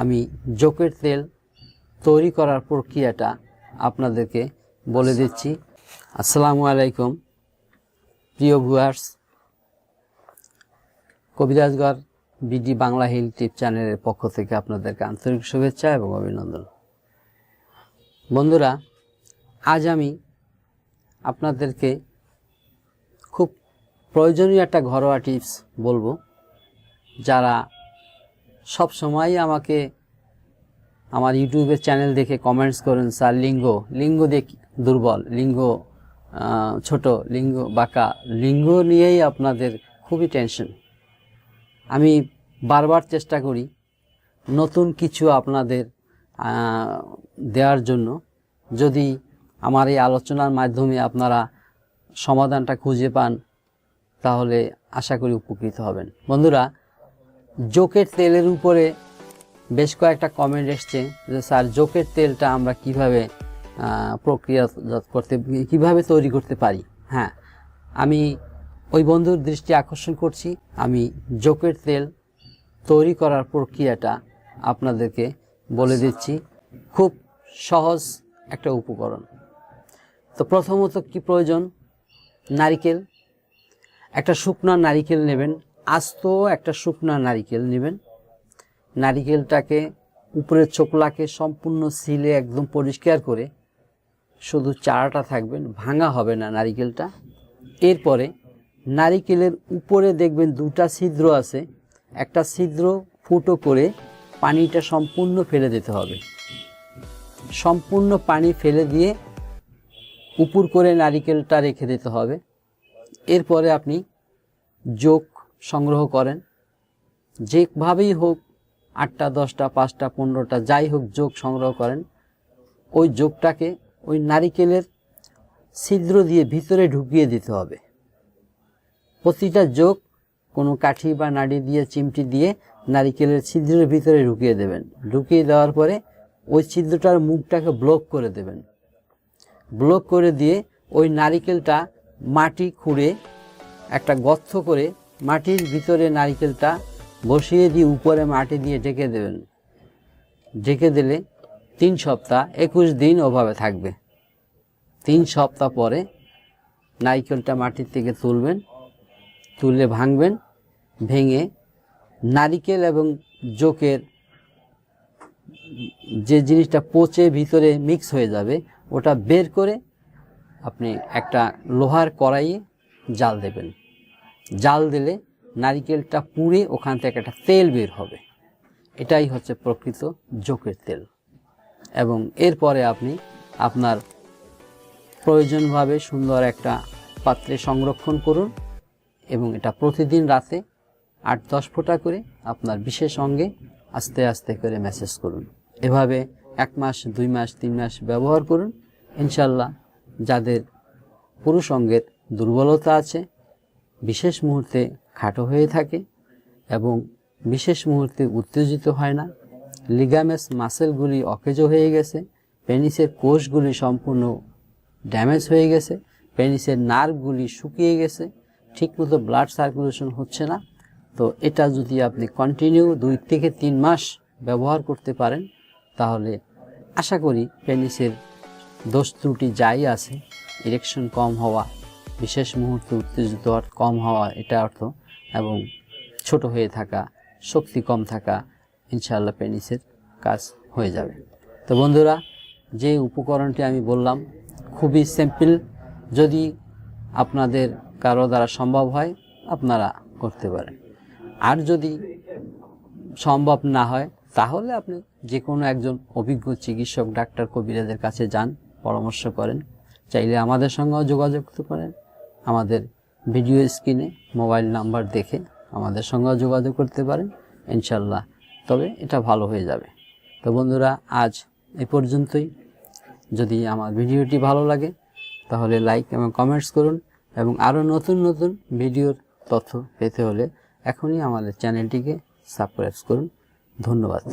আমি জোকের তেল তৈরি করার প্রক্রিয়াটা আপনাদেরকে বলে দিচ্ছি। আসসালামু আলাইকুম, প্রিয় ভিউয়ার্স। কবিরাজগড় বিডি বাংলা হিল টিপ চ্যানেলের পক্ষ থেকে আপনাদেরকে আন্তরিক শুভেচ্ছা এবং অভিনন্দন। বন্ধুরা, আজ আমি আপনাদেরকে খুব প্রয়োজনীয় একটা ঘরোয়া টিপস বলব, যারা সব সময় আমাকে আমার ইউটিউবের চ্যানেল দেখে কমেন্টস করেন, স্যার লিঙ্গ। লিঙ্গ দেখ দুর্বল। লিঙ্গ ছোট। লিঙ্গ, বাঁকা। লিঙ্গ নিয়েই আপনাদের খুবই টেনশন আমি বারবার চেষ্টা করি নতুন কিছু আপনাদের দেওয়ার জন্য। যদি আমার এই আলোচনার মাধ্যমে আপনারা সমাধানটা খুঁজে পান, তাহলে আশা করি উপকৃত হবেন। বন্ধুরা জোকের তেলের উপরে বেশ কয়েকটা কমেন্ট এসছে যে, স্যার, জোকের তেলটা আমরা কীভাবে প্রক্রিয়াজাত করতে, কীভাবে তৈরি করতে পারি? হ্যাঁ আমি ওই বন্ধুর দৃষ্টি আকর্ষণ করছি। আমি জোকের তেল তৈরি করার প্রক্রিয়াটা আপনাদেরকে বলে দিচ্ছি। খুব সহজ একটা উপকরণ। তো প্রথমত কি প্রয়োজন? নারিকেল। একটা শুকনা নারিকেল নেবেন। আস্ত একটা শুকনা নারিকেল নেবেন। নারিকেলটাকে উপরের চোকলাকে সম্পূর্ণ সিলে একদম পরিষ্কার করে শুধু চারাটা থাকবেন, ভাঙা হবে না নারিকেলটা। এরপরে নারিকেলের উপরে দেখবেন দুটা ছিদ্র আছে। একটা ছিদ্র ফুটো করে পানিটা সম্পূর্ণ ফেলে দিতে হবে। সম্পূর্ণ পানি ফেলে দিয়ে উপর করে নারিকেলটা রেখে দিতে হবে। এরপরে আপনি যোগ সংগ্রহ করেন। যেভাবেই হোক, আটটা, দশটা, পাঁচটা, পনেরোটা, যাই হোক যোগ সংগ্রহ করেন। ওই যোগটাকে ওই নারিকেলের ছিদ্র দিয়ে ভিতরে ঢুকিয়ে দিতে হবে। প্রতিটা যোগ কোনো কাঠি বা নাড়ি দিয়ে, চিমটি দিয়ে নারিকেলের ছিদ্রের ভিতরে ঢুকিয়ে দেবেন। ঢুকিয়ে দেওয়ার পরে ওই ছিদ্রটার মুখটাকে ব্লক করে দেবেন। ব্লক করে দিয়ে ওই নারিকেলটা মাটি খুঁড়ে একটা গর্ত করে মাটির ভিতরে নারিকেলটা বসিয়ে দিয়ে উপরে মাটি দিয়ে ঢেকে দেবেন। ঢেকে দিলে তিন সপ্তাহ, একুশ দিন ওভাবে থাকবে। তিন সপ্তাহ পরে নারিকেলটা মাটির থেকে তুলবেন, তুলে ভাঙবেন, ভেঙে নারিকেল এবং জোকের যে জিনিসটা পচে ভিতরে মিক্স হয়ে যাবে, ওটা বের করে আপনি একটা লোহার কড়াইয়ে জাল দেবেন। জাল দিলে নারিকেলটা পুড়ে ওখান থেকে একটা তেল বের হবে। এটাই হচ্ছে প্রকৃত জোকের তেল। এবং এরপরে আপনি আপনার প্রয়োজনভাবে সুন্দর একটা পাত্রে সংরক্ষণ করুন এবং এটা প্রতিদিন রাতে আট দশ ফোঁটা করে আপনার বিশেষ অঙ্গে আস্তে আস্তে করে মেসেজ করুন। এভাবে এক মাস, দুই মাস, তিন মাস ব্যবহার করুন। ইনশাল্লাহ যাদের পুরুষ অঙ্গের দুর্বলতা আছে বিশেষ মুহূর্তে খাটো হয়ে থাকে এবং বিশেষ মুহূর্তে উত্তেজিত হয় না। লিগামেস মাসেলগুলি অকেজ হয়ে গেছে, পেনিসের কোষগুলি সম্পূর্ণ ড্যামেজ হয়ে গেছে, পেনিসের নার্ভগুলি শুকিয়ে গেছে, ঠিকমতো ব্লাড সার্কুলেশন হচ্ছে না। তো এটা যদি আপনি কন্টিনিউ দুই থেকে তিন মাস ব্যবহার করতে পারেন, তাহলে আশা করি পেনিসের দোষ ত্রুটি যাই আছে ইরেকশন কম হওয়া বিশেষ মুহূর্তে উত্তেজিত কম হওয়া এটা অর্থ। এবং ছোট হয়ে থাকা, শক্তি কম থাকা ইনশাআল্লাহ পেনিসের কাজ হয়ে যাবে। তো বন্ধুরা, যে উপকরণটি আমি বললাম, খুবই সিম্পল যদি আপনাদের কারও দ্বারা সম্ভব হয়, আপনারা করতে পারেন। আর যদি সম্ভব না হয়, তাহলে আপনি যে কোনো একজন অভিজ্ঞ চিকিৎসক ডাক্তার কবিরাজের কাছে যান, পরামর্শ করেন। চাইলে আমাদের সঙ্গেও যোগাযোগ করতে পারেন। আমাদের ভিডিও স্ক্রিনে মোবাইল নাম্বার দেখে আমাদের সঙ্গে যোগাযোগ করতে পারেন ইনশাল্লাহ তবে এটা ভালো হয়ে যাবে। তো বন্ধুরা, আজ এ পর্যন্তই। যদি আমার ভিডিওটি ভালো লাগে, তাহলে লাইক এবং কমেন্টস করুন এবং আরও নতুন নতুন ভিডিওর তথ্য পেতে হলে এখনই আমাদের চ্যানেলটিকে সাবস্ক্রাইব করুন। ধন্যবাদ।